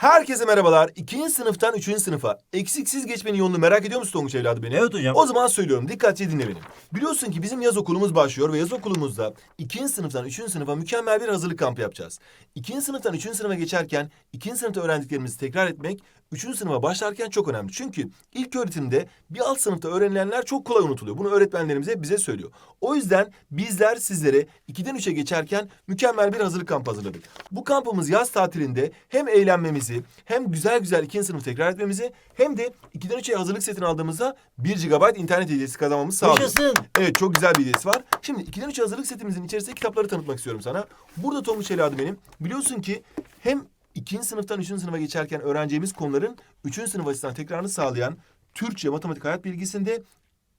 Herkese merhabalar. İkinci sınıftan üçüncü sınıfa eksiksiz geçmenin yolunu merak ediyor musun Tonguç evladı beni? Evet hocam. O zaman söylüyorum dikkatli dinle beni. Biliyorsun ki bizim yaz okulumuz başlıyor ve yaz okulumuzda ikinci sınıftan üçüncü sınıfa mükemmel bir hazırlık kampı yapacağız. İkinci sınıftan üçüncü sınıfa geçerken ikinci sınıfta öğrendiklerimizi tekrar etmek üçüncü sınıfa başlarken çok önemli. Çünkü ilk öğretimde bir alt sınıfta öğrenilenler çok kolay unutuluyor. Bunu öğretmenlerimiz hep bize söylüyor. O yüzden bizler sizlere 2'den 3'e geçerken mükemmel bir hazırlık kampı hazırladık. Bu kampımız yaz tatilinde hem eğlenmemizi hem güzel güzel ikinci sınıf tekrar etmemizi hem de 2'den 3'e hazırlık setini aldığımızda 1 GB internet hediyesi kazanmamızı sağlıyor. Yaşasın. Evet çok güzel bir hediyesi var. Şimdi 2'den 3'e hazırlık setimizin içerisinde kitapları tanıtmak istiyorum sana. Burada Tonguç Eli adı benim. Biliyorsun ki hem ikinci sınıftan üçüncü sınıfa geçerken öğreneceğimiz konuların üçüncü sınıf açısından tekrarını sağlayan Türkçe, matematik, hayat bilgisinde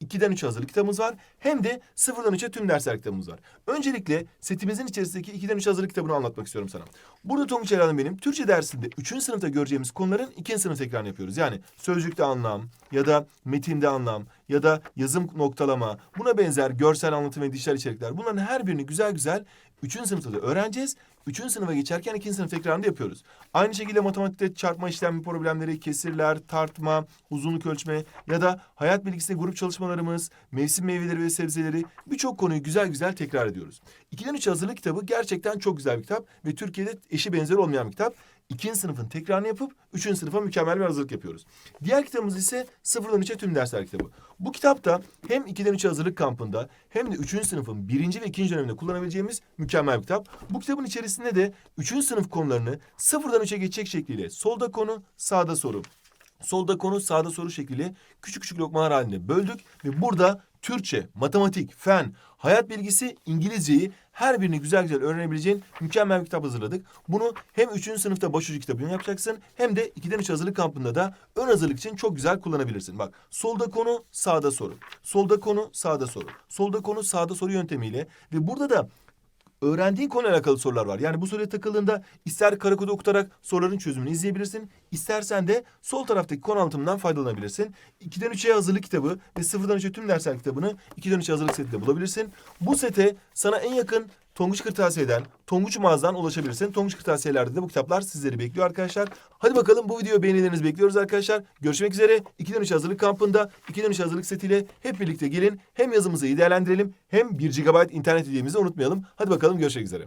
2'den 3'e hazırlık kitabımız var. Hem de 0'dan 3'e tüm dersler kitabımız var. Öncelikle setimizin içerisindeki 2'den 3 hazırlık kitabını anlatmak istiyorum sana. Burada Tonguç Erhan'ın benim Türkçe dersinde 3. sınıfta göreceğimiz konuların 2. sınıf tekrarını yapıyoruz. Yani sözcükte anlam ya da metinde anlam ya da yazım noktalama buna benzer görsel anlatım ve dijital içerikler. Bunların her birini güzel güzel 3. sınıfta da öğreneceğiz. 3. sınıfa geçerken 2. sınıf tekrarını yapıyoruz. Aynı şekilde matematikte çarpma işlemi problemleri, kesirler, tartma, uzunluk ölçme ya da hayat bilgisinde grup çalışmalarımız, mevsim meyveleri ve sebzeleri birçok konuyu güzel güzel tekrar ediyoruz. 2'den 3 hazırlık kitabı gerçekten çok güzel bir kitap ve Türkiye'de eşi benzeri olmayan bir kitap. İkinci sınıfın tekrarını yapıp üçüncü sınıfa mükemmel bir hazırlık yapıyoruz. Diğer kitabımız ise sıfırdan üçe tüm dersler kitabı. Bu kitapta hem 2'den 3'e hazırlık kampında hem de üçüncü sınıfın birinci ve ikinci döneminde kullanabileceğimiz mükemmel bir kitap. Bu kitabın içerisinde de üçüncü sınıf konularını sıfırdan üçe geçecek şekliyle solda konu, sağda soru. Solda konu, sağda soru şekliyle küçük küçük lokmalar halinde böldük ve burada Türkçe, matematik, fen, hayat bilgisi, İngilizceyi her birini güzel güzel öğrenebileceğin mükemmel bir kitap hazırladık. Bunu hem 3. sınıfta başucu kitabını yapacaksın hem de 2'den 3 hazırlık kampında da ön hazırlık için çok güzel kullanabilirsin. Bak solda konu, sağda soru. Solda konu, sağda soru. Solda konu, sağda soru yöntemiyle ve burada da öğrendiğin konuyla alakalı sorular var. Yani bu soruya takıldığında ister kara kodu okutarak soruların çözümünü izleyebilirsin. istersen de sol taraftaki konu anlatımından faydalanabilirsin. 2'den 3'e hazırlık kitabı ve 0'dan 3'e tüm dersler kitabını 2'den 3'e hazırlık setinde bulabilirsin. Bu sete sana en yakın Tonguç Kırtasiye'den, Tonguç Mağaza'dan ulaşabilirsin. Tonguç Kırtasiye'lerde de bu kitaplar sizleri bekliyor arkadaşlar. Hadi bakalım bu video beğenilerinizi bekliyoruz arkadaşlar. Görüşmek üzere. 2'den 3 hazırlık kampında 2'den 3 hazırlık setiyle hep birlikte gelin. Hem yazımızı iyi değerlendirelim hem 1 GB internet hediyemizi unutmayalım. Hadi bakalım görüşmek üzere.